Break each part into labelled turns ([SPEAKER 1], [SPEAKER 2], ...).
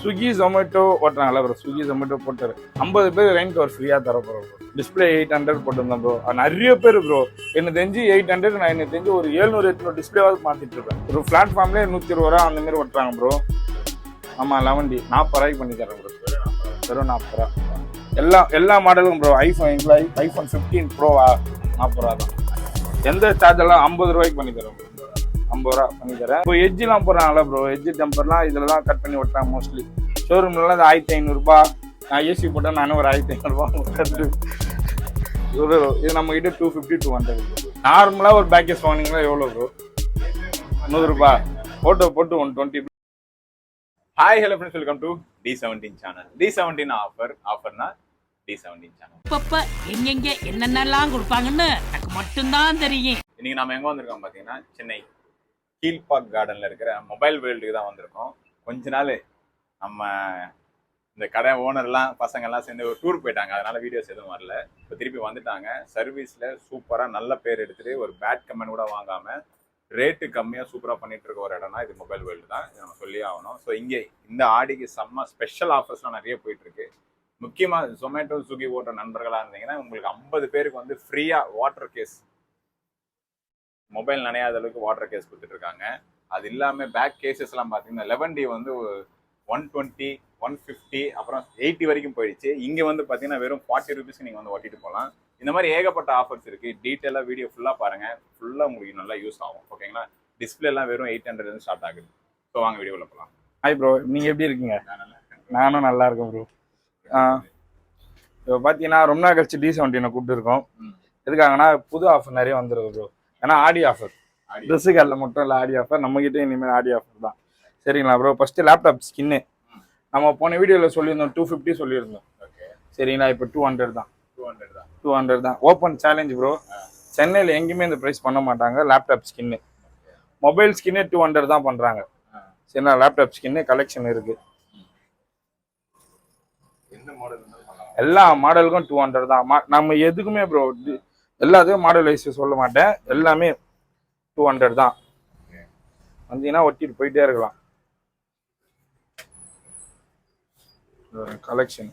[SPEAKER 1] Swiggy Zomato ஓட்டுறாங்கல்ல bro Swiggy Zomato போட்டார். ஐம்பது பேர் ரெயின் கவர் ஃப்ரீயாக தர ப்ரோ டிஸ்பிளே எயிட் ஹண்ட்ரட் போட்டிருந்தேன் ப்ரோ நிறைய பேர் ப்ரோ எனக்கு தெரிஞ்சு எயிட் ஹண்ட்ரட் நான் எனக்கு தெரிஞ்சு ஒரு ஏழ்நூறு எட்நூறு டிஸ்பிளேவாக மாற்றிட்டு இருப்பேன். ஒரு பிளாட்ஃபார்ம்லேயே நூற்றி இருபது ரூபா அந்த மாதிரி ஓட்டுறாங்க ப்ரோ ஆமாம் லெவன் டி நாற்பது ரூபாய்க்கு பண்ணி தரேன் ப்ரோ வெறும் நாற்பது ரூபா. எல்லா எல்லா மாடலும் ப்ரோ ஐஃபோன் ஐஃபோன் ஃபிஃப்டீன் ப்ரோவா நாற்பது ரூபா தான். எந்த சார்ஜெல்லாம் ஐம்பது ரூபாய்க்கு பண்ணி தரேன் ப்ரோ ஐம்பது ரூபா பண்ணி தரேன். இப்போ எட்ஜெலாம் போடுறாங்கல்ல ப்ரோ எட்ஜ் டெம்பர்லாம் இதில் தான் கட் பண்ணி விட்டாங்க மோஸ்ட்லி ஷோரூம்லாம் அது ஆயிரத்தி ஐநூறுரூபா நான் ஏசி போட்டால் நானும் ஒரு ஆயிரத்தி ஐநூறுரூபா ஒரு இது நம்ம கிட்ட டூ ஃபிஃப்டி டூ ஹண்ட்ரட் நார்மலாக ஒரு பேக்கேஜ் வாங்கினீங்களா எவ்வளோ ப்ரோ நூறுரூபா ஃபோட்டோ போட்டு one twenty
[SPEAKER 2] hi hello friends welcome to T seventeen channel T seventeen offer ஆஃபர்னா T seventeen channel
[SPEAKER 3] அப்பப்ப எங்கெங்க என்னென்னலாம் கொடுப்பாங்கன்னு எனக்கு மட்டும்தான் தெரியும்.
[SPEAKER 2] இன்னைக்கு நாம எங்க வந்திருக்கோம் பாத்தீங்கன்னா சென்னை. கீழ்பாக் கார்டனில் இருக்கிற மொபைல் வேர்ல்டுக்கு தான் வந்திருக்கோம். கொஞ்ச நாள் நம்ம இந்த கடை ஓனர்லாம் பசங்கள்லாம் சேர்ந்து ஒரு டூர் போயிட்டாங்க. அதனால் வீடியோஸ் எதுவும் வரல. இப்போ திருப்பி வந்துட்டாங்க. சர்வீஸில் சூப்பராக நல்ல பேர் எடுத்துகிட்டு ஒரு பேட் கமெண்ட் கூட வாங்காமல் ரேட்டு கம்மியாக சூப்பராக பண்ணிட்டு இருக்க ஒரு இடம்னா இது மொபைல் வேர்ல்டு தான். இது நம்ம சொல்லி ஆகணும். ஸோ இங்கே இந்த ஆடிக்கு செம்ம ஸ்பெஷல் ஆஃபர்ஸ்லாம் நிறைய போயிட்டுருக்கு. முக்கியமாக ஜொமேட்டோ ஸ்விக்கி ஓட்டுற நண்பர்களாக இருந்தீங்கன்னா உங்களுக்கு ஐம்பது பேருக்கு வந்து ஃப்ரீயாக வாட்டர் கேஸ் மொபைல் நனையாத அளவுக்கு வாட்டர் கேஸ் கொடுத்துட்டு இருக்காங்க அது இல்லாம பேக் கேசஸ் எல்லாம் பாத்தீங்கன்னா லெவன் டி வந்து ஒன் டுவெண்ட்டி ஒன் ஃபிஃப்டி அப்புறம் எயிட்டி வரைக்கும் போயிடுச்சு. இங்க வந்து பாத்தீங்கன்னா வெறும் ஃபார்ட்டி ருபீஸ்க்கு நீங்க வந்து ஓட்டிட்டு போகலாம் இந்த மாதிரி ஏகப்பட்ட ஆஃபர்ஸ் இருக்கு. டீட்டெயிலாக வீடியோ ஃபுல்லா பாருங்க. ஃபுல்லா உங்களுக்கு நல்லா யூஸ் ஆகும். ஓகேங்களா டிஸ்பிளே எல்லாம் வெறும் எயிட் ஹண்ட்ரட் இருந்து ஸ்டார்ட் ஆகுது. ஸோ வாங்க வீடியோல போகலாம்
[SPEAKER 1] ஹாய் ப்ரோ நீங்கள் எப்படி இருக்கீங்க? நானும் நல்லா இருக்கேன் ப்ரோ இப்போ பார்த்தீங்கன்னா ரொம்ப நாள் கழிச்சு டி செவன்டீனை கூப்பிட்டுருக்கோம்.
[SPEAKER 2] ம்.
[SPEAKER 1] எதுக்காகனா புது ஆஃபர் நிறைய வந்துருக்கு ப்ரோ ஏன்னா ஆடி ஆஃபர் ட்ரெஸ்ஸு கடையில் மட்டும் இல்லை ஆடி ஆஃபர் நம்மகிட்ட இனிமேல் ஆடி ஆஃபர் தான். சரிங்களா ப்ரோ ஃபஸ்ட்டு லேப்டாப் ஸ்கின்னு நம்ம போன வீடியோவில் சொல்லியிருந்தோம் டூ ஃபிஃப்டி சொல்லியிருந்தோம். சரிங்களா? இப்போ டூ ஹண்ட்ரட் தான்.
[SPEAKER 2] டூ ஹண்ட்ரட் தான்.
[SPEAKER 1] டூ ஹண்ட்ரட் தான். ஓப்பன் சேலஞ்ச் ப்ரோ சென்னையில் எங்கேயுமே இந்த ப்ரைஸ் பண்ண மாட்டாங்க லேப்டாப் ஸ்கின்னு மொபைல் ஸ்கின்னே டூ ஹண்ட்ரட் தான் பண்ணுறாங்க சரிங்களா? லேப்டாப் ஸ்கின்னு கலெக்ஷன் இருக்குது எல்லா மாடலுக்கும் டூ ஹண்ட்ரட் தான். நம்ம எதுக்குமே ப்ரோ எல்லாத்தையும் மாடல் வைஸ் சொல்ல மாட்டேன். எல்லாமே டூ ஹண்ட்ரட் தான். வந்தீங்கன்னா ஒட்டிட்டு போயிட்டே இருக்கலாம். கலெக்ஷன்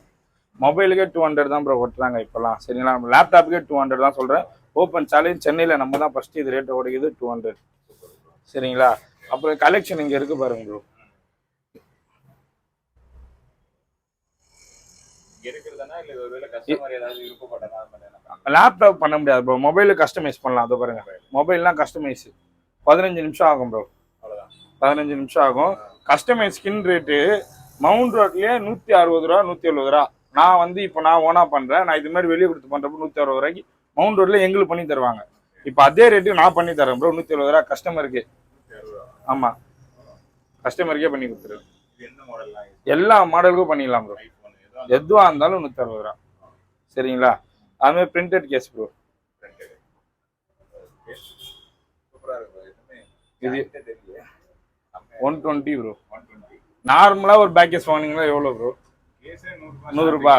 [SPEAKER 1] மொபைலுக்கே டூ ஹண்ட்ரட் தான் ப்ரோ ஒட்டுறாங்க இப்போலாம். சரிங்களா? லேப்டாப்புக்கே டூ ஹண்ட்ரட் தான் சொல்கிறேன் ஓப்பன் சேலஞ்ச் சென்னையில் நம்ம தான் ஃபஸ்ட்டு இது ரேட்டை ஓடிக்குது டூ ஹண்ட்ரட் சரிங்களா? அப்புறம் கலெக்ஷன் இங்கே இருக்குது பாருங்க ப்ரோ
[SPEAKER 2] இங்க இருக்கிறதுனா இல்ல ஒருவேளை கஸ்டமர் ஏதாவது விருப்பப்பட்டதா அது மாதிரி என்ன
[SPEAKER 1] லேப்டாப் பண்ண முடியாது ப்ரோ மொபைலில் கஸ்டமைஸ் பண்ணலாம். அதை பாருங்க. மொபைல்லாம் கஸ்டமைஸ் பதினஞ்சு நிமிஷம் ஆகும் ப்ரோ பதினஞ்சு நிமிஷம் ஆகும். கஸ்டமைஸ் ஸ்கின் ரேட்டு மவுண்ட் ரோட்லயே நூற்றி அறுபது ரூபா நூற்றி எழுபது ரூபா. நான் வந்து இப்போ நான் ஓனாக பண்ணுறேன் நான் இது மாதிரி வெளியே கொடுத்து பண்ணுறப்போ நூற்றி அறுபது ரூபாய்க்கு மவுண்ட் ரோட்ல எங்களுக்கு பண்ணி தருவாங்க. இப்போ அதே ரேட்டு நான் பண்ணி தரேன் ப்ரோ நூற்றி எழுபது ரூபா கஸ்டமருக்கு ஆமாம் கஸ்டமருக்கே பண்ணி கொடுத்துருவேன். எல்லா மாடலுக்கும் பண்ணிடலாம் ப்ரோ எதுவாக இருந்தாலும் நூற்றி அறுபது ரூபா சரிங்களா அதுமாதிரி பிரிண்டட் கேஸ் ப்ரோ இது ஒன் டுவெண்ட்டி ப்ரோ நார்மலாக ஒரு பேக்கேஜ் வாங்கினீங்களா எவ்வளோ ப்ரோ நூறுரூபா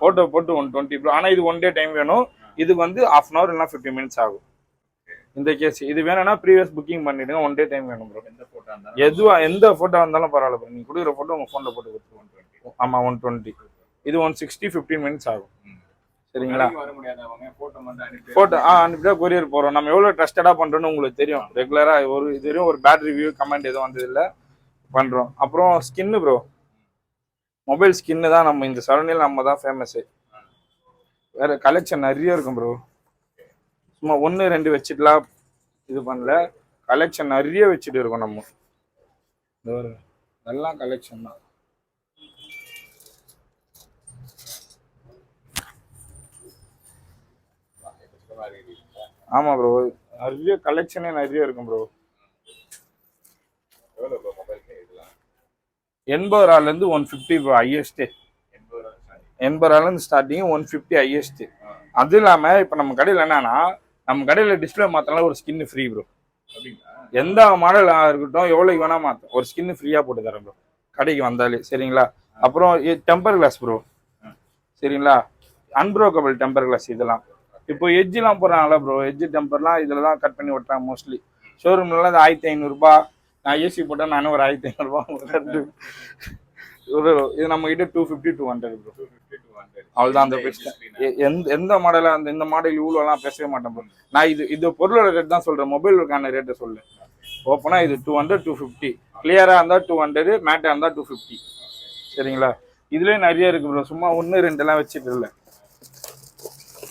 [SPEAKER 1] ஃபோட்டோ போட்டு ஒன் டுவெண்ட்டி ப்ரோ ஆனால் இது ஒன் டே டைம் வேணும். இதுக்கு வந்து ஆஃப் அன் ஹவர் இல்லைனா ஃபிஃப்டி மினிட்ஸ் ஆகும். இந்த கேஸ் இது வேணும்னா ப்ரீவியஸ் புக்கிங் பண்ணிடுங்க. ஒன் டே டைம் வேணும் ப்ரோ
[SPEAKER 2] எந்த போட்டோ இருந்தாலும்
[SPEAKER 1] எதுவா எந்த ஃபோட்டோ வந்தாலும் பரவாயில்ல ப்ரோ நீங்கள் கொடுக்குற ஃபோட்டோ உங்கள் ஃபோனில் போட்டு கொடுத்துருவோம். ஆமாம் ஒன் டுவெண்ட்டி இது ஒன் சிக்ஸ்டி ஃபிஃப்டீன் மினிட்ஸ் ஆகும். சரிங்களா? ஃபோட்டோ ஆ அனுப்பிட்டா கொரியர் போகிறோம் நம்ம எவ்வளோ ட்ரஸ்டடாக பண்ணுறோன்னு உங்களுக்கு தெரியும். ரெகுலராக ஒரு இது வரையும் ஒரு பேட் ரிவ்யூ கமெண்ட் எதுவும் வந்ததில்லை. பண்ணுறோம் அப்புறம் ஸ்கின்னு ப்ரோ மொபைல் ஸ்கின்னு தான் நம்ம இந்த சரௌண்டில் நம்ம தான் ஃபேமஸ்ஸு வேற கலெக்ஷன் நிறைய இருக்கும் ப்ரோ சும்மா ஒன்று ரெண்டு வச்சுட்டுலாம் இது பண்ணல. கலெக்ஷன் நிறைய வச்சுட்டு இருக்கோம் நம்ம. எல்லாம் கலெக்ஷன் தான். ஆமாம் ப்ரோ நிறைய கலெக்ஷனே நிறைய இருக்கும் ப்ரோ எண்பது ரூபாலேருந்து ஒன் ஃபிஃப்டி ப்ரோ ஹையஸ்ட்டு
[SPEAKER 2] எண்பது
[SPEAKER 1] ரூபாலேருந்து ஸ்டார்டிங் ஒன் ஃபிஃப்டி ஹையஸ்ட்டு அது இல்லாமல் இப்போ நம்ம கடையில் என்னன்னா நம்ம கடையில் டிஸ்பிளே மாற்றினால ஒரு ஸ்கின் ஃப்ரீ ப்ரோ எந்த மாடலாக இருக்கட்டும் எவ்வளோக்கு வேணால் மாற்றும் ஒரு ஸ்கின் ஃப்ரீயாக போட்டு தரேன் ப்ரோ கடைக்கு வந்தாலே சரிங்களா? அப்புறம் டெம்பர் கிளாஸ் ப்ரோ சரிங்களா? அன்ப்ரோக்கபிள் டெம்பர் கிளாஸ் இதெல்லாம். இப்போ எஜ்ஜெலாம் போடுறாங்களா ப்ரோ எட்ஜ் டெம்பர்லாம் இதில் தான் கட் பண்ணி விட்றாங்க மோஸ்ட்லி ஷோரூம்லலாம் அது ஆயிரத்தி ஐநூறுரூபா நான் ஏசி போட்டால் நானும் ஒரு ஆயிரத்தி ஐநூறுரூபா ஒரு இது நம்ம கிட்ட two fifty two hundred bro
[SPEAKER 2] fifty two hundred
[SPEAKER 1] அவ்வளோதான் அந்த பிரச்சனை எந்த எந்த மாடலாக அந்த இந்த மாடல் இவ்வளோலாம் பேசவே மாட்டேன் ப்ரோ நான் இது இது பொருளோட ரேட் தான் சொல்கிறேன் மொபைலுக்கான ரேட்டை சொல்லு. ஓப்பனாக இது டூ ஹண்ட்ரட் டூ ஃபிஃப்டி கிளியராக இருந்தால் டூ ஹண்ட்ரட் மேட்டாக இருந்தால் டூ ஃபிஃப்டி சரிங்களா? இதுலேயே நிறைய இருக்குது ப்ரோ சும்மா ஒன்று ரெண்டெல்லாம் வச்சுட்டு இல்லை.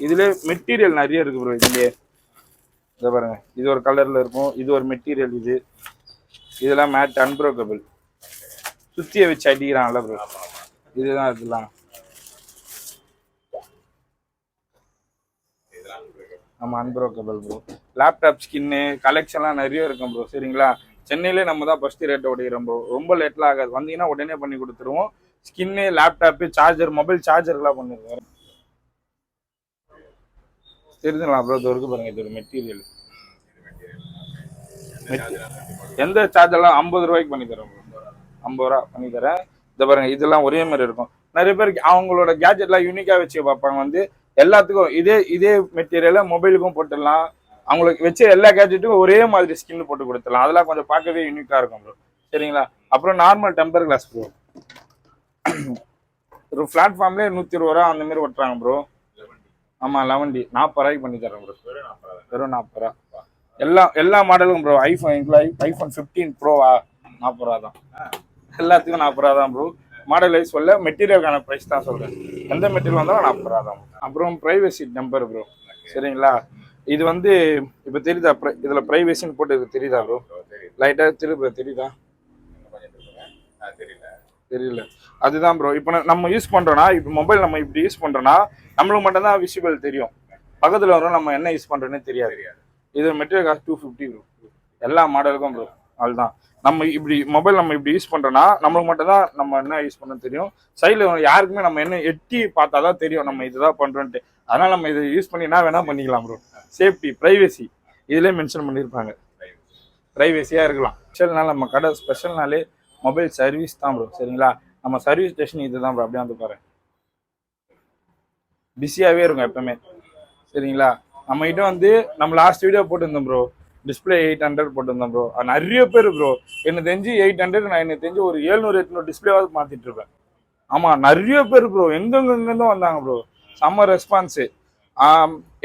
[SPEAKER 1] இதுல மெட்டீரியல் நிறைய இருக்கு ப்ரோ இதுலயே இதை பாருங்க. இது ஒரு கலர்ல இருக்கும். இது ஒரு மெட்டீரியல் இது. இதெல்லாம் மேட் அன்ப்ரோக்கபிள் சுத்திய வச்சு அடிக்கிறான்ல ப்ரோ இதுதான் இதெல்லாம் ஆமாம் அன்ப்ரோக்கபிள் ப்ரோ லேப்டாப் ஸ்கின்னு கலெக்ஷன்லாம் நிறைய இருக்கும் ப்ரோ சரிங்களா? சென்னையிலே நம்ம தான் ஃபஸ்ட்டு ரேட்டை ஓடிக்கிறோம் ப்ரோ ரொம்ப லேட்லாம் ஆகாது. வந்தீங்கன்னா உடனே பண்ணி கொடுத்துருவோம். ஸ்கின்னு லேப்டாப்பு சார்ஜர் மொபைல் சார்ஜர்லாம் பண்ணிருக்கோம் தெரிஞ்சுக்கலாம் ப்ரோ இது பாருங்க இது ஒரு மெட்டீரியல் எந்த சார்ஜர்லாம் ஐம்பது ரூபாய்க்கு பண்ணி தரேன் ப்ரோ ஐம்பது ரூபா பண்ணி தரேன். இதை பாருங்க இதெல்லாம் ஒரே மாதிரி இருக்கும். நிறைய பேருக்கு அவங்களோட கேஜெட்லாம் யூனிக்காக வச்சு பார்ப்பாங்க. வந்து எல்லாத்துக்கும் இதே இதே மெட்டீரியலை மொபைலுக்கும் போட்டுடலாம். அவங்களுக்கு வச்ச எல்லா கேஜெட்டுக்கும் ஒரே மாதிரி ஸ்கின் போட்டு கொடுத்துடலாம். அதெல்லாம் கொஞ்சம் பார்க்கவே யூனிக்காக இருக்கும் ப்ரோ சரிங்களா? அப்புறம் நார்மல் டெம்பர் கிளாஸ் ப்ரோ ஒரு பிளாட்ஃபார்ம்லேயே நூற்றி இருபது ரூபா அந்த மாதிரி ஒட்டுறாங்க ப்ரோ ஆமாம் லெவன் டி நாற்பது ரூபாய்க்கு பண்ணி தரேன் ப்ரோ வெறும் நாற்பது ரூபா. எல்லா எல்லா மாடலும் ப்ரோ ஐஃபோன் ஐஃபோன் ஃபிஃப்டீன் ப்ரோவா நாற்பது ரூபா தான். எல்லாத்துக்கும் நாற்பது ரூபா தான் ப்ரோ மாடல் வைஸ் சொல்ல மெட்டீரியலுக்கான ப்ரைஸ் தான் சொல்கிறேன் எந்த மெட்டீரியல் வந்தாலும் நாற்பது ரூபா தான் அப்புறம் ப்ரைவசி நம்பர் ப்ரோ சரிங்களா? இது வந்து இப்போ தெரியுதா இதுல ப்ரைவசின்னு போட்டு இது தெரியுதா ப்ரோ லைட்டாக திரும்ப தெரியுதா?
[SPEAKER 2] தெரியல
[SPEAKER 1] தெரியல. அதுதான் ப்ரோ இப்போ நம்ம யூஸ் பண்றோம்னா இப்போ மொபைல் நம்ம இப்படி யூஸ் பண்றோம்னா நம்மளுக்கு மட்டும்தான் விசிபிள் தெரியும். பக்கத்தில் வரும் நம்ம என்ன யூஸ் பண்றோன்னே தெரியாது. இது material cost two fifty bro எல்லா மாடலுக்கும் ப்ரோ அதுதான். நம்ம இப்படி மொபைல் நம்ம இப்படி யூஸ் பண்றோம்னா நம்மளுக்கு மட்டும் தான் நம்ம என்ன யூஸ் பண்ண தெரியும். சைடில் யாருக்குமே நம்ம என்ன எட்டி பார்த்தா தான் தெரியும் நம்ம இதுதான் பண்றோன்ட்டு அதனால நம்ம இதை யூஸ் பண்ணி என்ன வேணா பண்ணிக்கலாம் ப்ரோ சேஃப்டி ப்ரைவசி இதுலேயே மென்ஷன் பண்ணியிருப்பாங்க ப்ரைவசியாக இருக்கலாம். ஸ்பெஷல்னால நம்ம கடை ஸ்பெஷல்னாலே மொபைல் சர்வீஸ் தான் ப்ரோ சரிங்களா? நம்ம சர்வீஸ் ஸ்டேஷன் இதுதான் ப்ரோ அப்படியே வந்து பாரு. பிஸியாகவே இருக்கும் எப்பவுமே. சரிங்களா? நம்மகிட்ட வந்து நம்ம லாஸ்ட் வீடியோ போட்டிருந்தோம் ப்ரோ டிஸ்பிளே எயிட் ஹண்ட்ரட் போட்டிருந்தோம் ப்ரோ நிறைய பேர் ப்ரோ எனக்கு தெரிஞ்சு எயிட் ஹண்ட்ரட் நான் எனக்கு தெரிஞ்சு ஒரு ஏழ்நூறு எட்நூறு டிஸ்பிளேவாவது மாற்றிட்டு இருப்பேன். ஆமாம் நிறைய பேர் ப்ரோ எங்கெங்கெங்கேருந்தும் வந்தாங்க ப்ரோ செம்ம response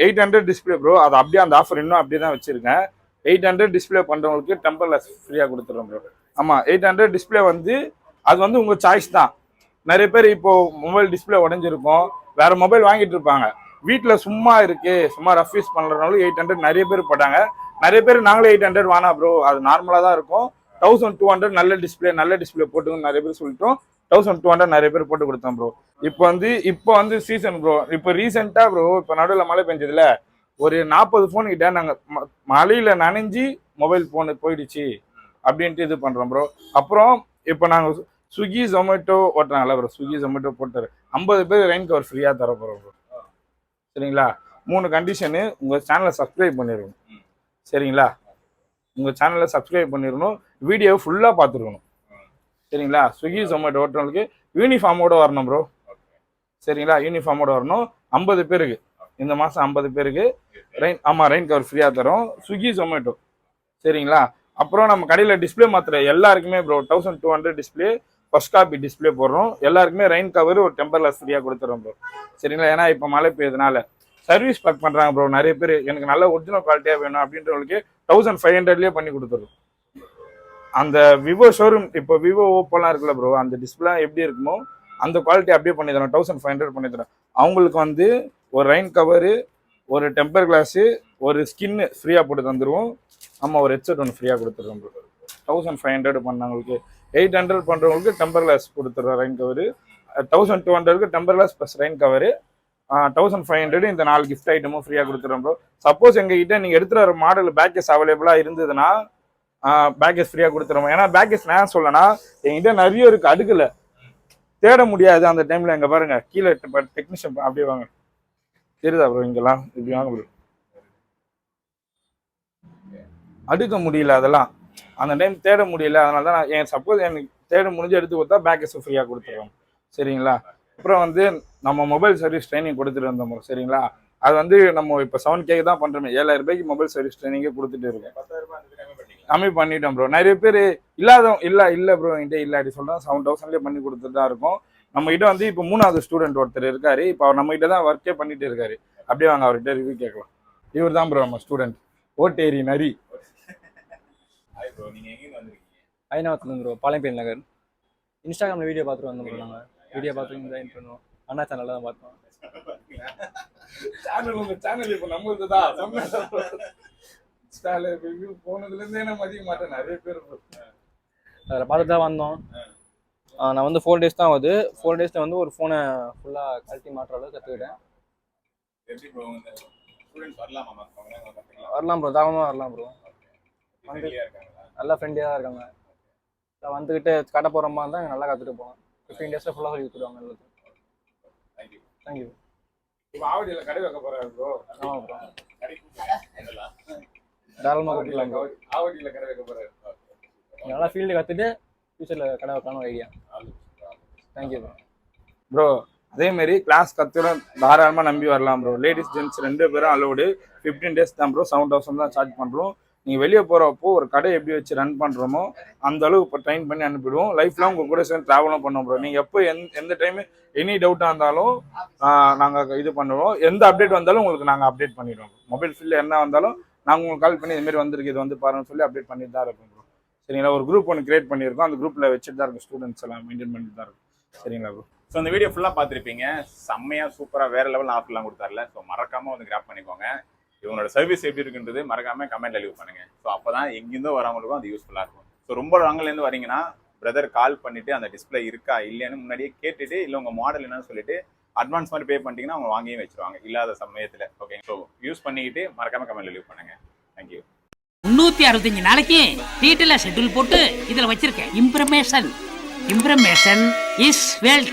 [SPEAKER 1] eight hundred display bro அது அப்படியே அந்த ஆஃபர் இன்னும் அப்படியே தான் வச்சுருக்கேன். எயிட் ஹண்ட்ரட் டிஸ்பிளே பண்ணுறவங்களுக்கு டெம்பர்லெஸ் ஃப்ரீயாக கொடுத்துட்றோம் ப்ரோ ஆமாம் எயிட் ஹண்ட்ரட் டிஸ்பிளே வந்து அது வந்து உங்கள் சாய்ஸ் தான். நிறைய பேர் இப்போ மொபைல் டிஸ்பிளே உடஞ்சிருக்கும். வேற மொபைல் வாங்கிட்டு இருப்பாங்க. வீட்டில் சும்மா இருக்கு சும்மா ரஃப் யூஸ் பண்ணுறதுனால எயிட் ஹண்ட்ரட் நிறைய பேர் போட்டாங்க. நிறைய பேர் நாங்களே எயிட் ஹண்ட்ரட் வானா ப்ரோ அது நார்மலாக தான் இருக்கும். தௌசண்ட் டூ ஹண்ட்ரட் நல்ல டிஸ்பிளே நல்ல டிஸ்பிளே போட்டுங்கன்னு நிறைய பேர் சொல்லிட்டோம். தௌசண்ட் டூ ஹண்ட்ரட் நிறைய பேர் போட்டு கொடுத்தோம் ப்ரோ இப்போ வந்து இப்போ வந்து சீசன் ப்ரோ இப்போ ரீசெண்டாக ப்ரோ இப்போ நடுவில் மழை பெஞ்சதுல ஒரு நாற்பது ஃபோன் கிட்ட நாங்கள் மழையில் நனைஞ்சி மொபைல் ஃபோனு போயிடுச்சு. அப்படின்ட்டு இது பண்ணுறோம் ப்ரோ அப்புறம் இப்போ நாங்கள் ஸ்விக்கி ஜொமேட்டோ ஓட்டுறாங்கல்ல ப்ரோ ஸ்விக்கி ஜொமேட்டோ போட்டார். ஐம்பது பேர் ரெயின் கவர் ஃப்ரீயாக தர போகிறோம் ப்ரோ சரிங்களா? மூணு கண்டிஷனு உங்கள் சேனலை சப்ஸ்கிரைப் பண்ணிடணும் சரிங்களா? உங்கள் சேனலை சப்ஸ்கிரைப் பண்ணிடணும் வீடியோவை ஃபுல்லாக பார்த்துருக்கணும். சரிங்களா? ஸ்விக்கி ஜொமேட்டோ ஓட்டுறவங்களுக்கு யூனிஃபார்மோட வரணும் ப்ரோ சரிங்களா? யூனிஃபார்மோடு வரணும். ஐம்பது பேருக்கு. இந்த மாதம் ஐம்பது பேருக்கு. ரெயின் ஆமாம் ரெயின் கவர் ஃப்ரீயாக தரோம். ஸ்விக்கி ஜொமேட்டோ சரிங்களா? அப்புறம் நம்ம கடையில் டிஸ்ப்ளே மாத்திர எல்லாருக்குமே bro thousand two hundred display first copy display போடுறோம். எல்லாருக்குமே ரெயின் கவர் ஒரு டெம்பர்லெஸ் ஃப்ரீயாக கொடுத்துறோம் ப்ரோ சரிங்களா? ஏன்னா இப்போ மழை பெய்யுறதுனால. சர்வீஸ் பேக் பண்ணுறாங்க ப்ரோ நிறைய பேர். எனக்கு நல்ல ஒரிஜினல் குவாலிட்டியாக வேணும் அப்படின்றவங்களுக்கு தௌசண்ட் ஃபைவ் ஹண்ட்ரட்லேயே பண்ணி கொடுத்துரும் அந்த விவோ ஷோரூம் இப்போ விவோ ஓப்போலாம் இருக்குல்ல ப்ரோ அந்த டிஸ்பிளே எப்படி இருக்குமோ அந்த குவாலிட்டி அப்படியே பண்ணி தரோம் தௌசண்ட் ஃபைவ் ஹண்ட்ரட் பண்ணி தரோம் அவங்களுக்கு வந்து ஒரு ரெயின் கவரு ஒரு டெம்பர் கிளாஸு ஒரு ஸ்கின்னு ஃப்ரீயாக போட்டு தந்துடுவோம் ஆமாம் ஒரு ஹெட்செட் ஒன்று ஃப்ரீயாக கொடுத்துருவோம் ப்ரோ தௌசண்ட் ஃபைவ் ஹண்ட்ரட் பண்ணவங்களுக்கு எயிட் ஹண்ட்ரட் பண்ணுறவங்களுக்கு டெம்பர் கிளாஸ் கொடுத்துட்றோம் ரெயின் கவரு தௌசண்ட் டூ ஹண்ட்ரடுக்கு temper glass plus rain cover thousand five hundred இந்த நாலு கிஃப்ட் ஐட்டமும் ஃப்ரீயாக கொடுத்துறோம் ப்ரோ சப்போஸ் எங்ககிட்ட நீங்கள் எடுத்துகிட்டு வர மாடல் பேக்கேஜ் அவைலபிளாக இருந்ததுன்னா பேக்கேஜ் ஃப்ரீயாக கொடுத்துருவோம் ஏன்னா பேக்கேஜ் நான் சொல்லனா எங்கிட்ட நிறைய இருக்குது அடுக்கில். தேட முடியாது அந்த டைமில் எங்கே பாருங்க கீழே டெக்னீஷியன் அப்படியே வாங்க. தெரியுதா ப்ரோ இங்கெல்லாம்? இப்படி வாங்க ப்ரோ அடுக்க முடியல அதெல்லாம். அந்த டைம் தேட முடியல. அதனால தான் நான் என் சப்போஸ் எனக்கு தேட முடிஞ்சு எடுத்து கொடுத்தா பேக்கேஜ் ஃப்ரீயாக கொடுத்துருவோம் சரிங்களா? அப்புறம் வந்து நம்ம மொபைல் சர்வீஸ் ட்ரைனிங் கொடுத்துட்டு இருந்தோம் சரிங்களா? அது வந்து நம்ம இப்போ செவன் கேக்கு தான் பண்ணுறோமே ஏழாயிரம் ரூபாய்க்கு மொபைல் சர்வீஸ் ட்ரைனிங்கே கொடுத்துட்டு இருக்கோம். கம்மி பண்ணிட்டோம் ப்ரோ நிறைய பேர் இல்லாத இல்லை இல்லை ப்ரோ என்கிட்ட இல்லை. அப்படி சொல்கிறேன் செவன் தௌசண்ட்லேயே பண்ணி கொடுத்துட்டு தான் இருக்கும். நம்மகிட்ட வந்து இப்போ மூணாவது ஸ்டூடெண்ட் ஒருத்தர் இருக்காரு. இப்போ அவர் நம்மகிட்ட தான் ஒர்க்கே பண்ணிட்டு இருக்காரு. அப்படியே வாங்க அவர்கிட்ட ரிவ்யூ கேட்கலாம். இவர் தான் ப்ரோ நம்ம ஸ்டூடெண்ட் ஓட்டேரி நரி.
[SPEAKER 2] ப்ரோ நீங்க எங்க வந்திருக்கீங்க?
[SPEAKER 4] ஐநாவத்துல ப்ரோ பாளையம்பேல் நகர். இன்ஸ்டாகிராமில் வீடியோ பார்த்துட்டு வந்தோம் ப்ரோ நாங்கள் வீடியோ பார்த்து ஜாயின் பண்ணோம் அண்ணா சேனலில் தான் பார்த்தோம்
[SPEAKER 1] சேனல் உங்க சேனல் இப்போ நம்மளுக்கு தான் இன்ஸ்டால ரிவ்யூ போனதுல இருந்தே நான் மதிக்க மாட்டேன். நிறைய பேர்.
[SPEAKER 4] அதில் பார்த்துட்டு தான் வந்தோம் நான் வந்து ஃபோர் டேஸ் தான் ஆகுது. ஃபோர் டேஸில் வந்து ஒரு ஃபோனை ஃபுல்லாக கழட்டி மாட்டுற அளவுக்கு கற்றுக்கிட்டேன்
[SPEAKER 2] வரலாமா?
[SPEAKER 4] ப்ரோ தாராளமாக வரலாம் ப்ரோ நல்லா ஃப்ரெண்ட்லியாக தான் இருக்காங்க. நான் வந்துக்கிட்டு காட்ட போகிற மாதிரி தான் நல்லா கற்றுட்டு போகலாம் ஃபிஃப்டீன் டேஸில் ஃபுல்லாக சொல்லி கொடுத்துருவாங்க எல்லாத்தையும்.
[SPEAKER 2] தேங்க்யூ
[SPEAKER 4] தேங்க்யூ
[SPEAKER 1] இப்போ ஆவடியில் கடை வைக்க போறாரு ப்ரோ
[SPEAKER 4] ஆமாம் ப்ரோ தாராளமாக கொடுக்கலாம் ப்ரோ
[SPEAKER 1] ஆவடியில் கடை வைக்க போறாரு.
[SPEAKER 4] நல்லா ஃபீல்டு கற்றுட்டு ஃபியூச்சரில் கடை வைக்கலாம்னு ஐடியா தேங்க்யூ ப்ரோ
[SPEAKER 1] ப்ரோ அதே மாதிரி கிளாஸ் கத்துறோம். தாராளமாக நம்பி வரலாம் ப்ரோ லேடிஸ் ஜென்ட்ஸ் ரெண்டு பேரும் அலோடு ஃபிஃப்டீன் டேஸ் தான் ப்ரோ செவன் தௌசண்ட் தான் சார்ஜ் பண்ணுறோம் நீங்கள் வெளியே போகிறப்போ ஒரு கடை எப்படி வச்சு ரன் பண்ணுறோமோ அந்த அளவுக்கு இப்போ ட்ரைன் பண்ணி அனுப்பிடுவோம். லைஃப்லாம் உங்கள் கூட சேர்ந்து ட்ராவலும் பண்ண முடியும் நீங்கள் எப்போ எந்த எந்த டைம் எனி டவுட்டாக இருந்தாலும் நாங்கள் இது பண்ணுவோம். எந்த அப்டேட் வந்தாலும் உங்களுக்கு நாங்கள் அப்டேட் பண்ணிடுவோம் மொபைல் ஃபீல்டில் என்ன வந்தாலும் நாங்கள் உங்களுக்கு கால் பண்ணி இதுமாரி வந்திருக்கு இது வந்து பாருன்னு சொல்லி அப்டேட் பண்ணிட்டு தான் இருக்கும் ப்ரோ சரிங்களா? ஒரு குரூப் ஒன்று கிரியேட் பண்ணியிருக்கோம். அந்த குரூப்பில் வச்சுட்டு தான் இருக்கும் ஸ்டூடெண்ட்ஸ் எல்லாம் மெயின்டைன் பண்ணிட்டு தான் இருக்கும். சரிங்களா ப்ரோ
[SPEAKER 2] ஸோ இந்த வீடியோ ஃபுல்லாக பார்த்துருப்பீங்க. செம்மையாக சூப்பராக வேறு லெவல் ஆஃபர்லாம் கொடுத்தாருல. ஸோ மறக்காமல் வந்து கிராப் பண்ணிக்கோங்க. இவங்களோட சர்வீஸ் எப்படி இருக்குன்றது மறக்காம கமெண்ட் லீவ் பண்ணுங்க. ஸோ அப்போ தான் எங்கேருந்தோ வரவங்களுக்கும் அது யூஸ்ஃபுல்லாக இருக்கும். ஸோ ரொம்ப லாங்கிலேருந்து வரீங்கன்னா பிரதர் கால் பண்ணிட்டு அந்த டிஸ்பிளே இருக்கா இல்லையான்னு முன்னாடியே கேட்டுட்டு இல்லை உங்கள் மாடல் என்னன்னு சொல்லிட்டு அட்வான்ஸ் மாதிரி பே பண்ணிட்டீங்கன்னா அவங்க வாங்கியும் வச்சிருவாங்க. இல்லாத சமயத்தில். ஓகே ஸோ யூஸ் பண்ணிக்கிட்டு மறக்காம கமெண்ட் லீவ் பண்ணுங்க. தேங்க்யூ
[SPEAKER 3] முந்நூற்றி அறுபத்தஞ்சு நாளைக்கு டீட்டெயிலாக ஷெட்யூல் போட்டு இதில் வச்சிருக்கேன். இம்ப்ரமேஷன் இம்ப்ரமேஷன் இஸ் வெல்த்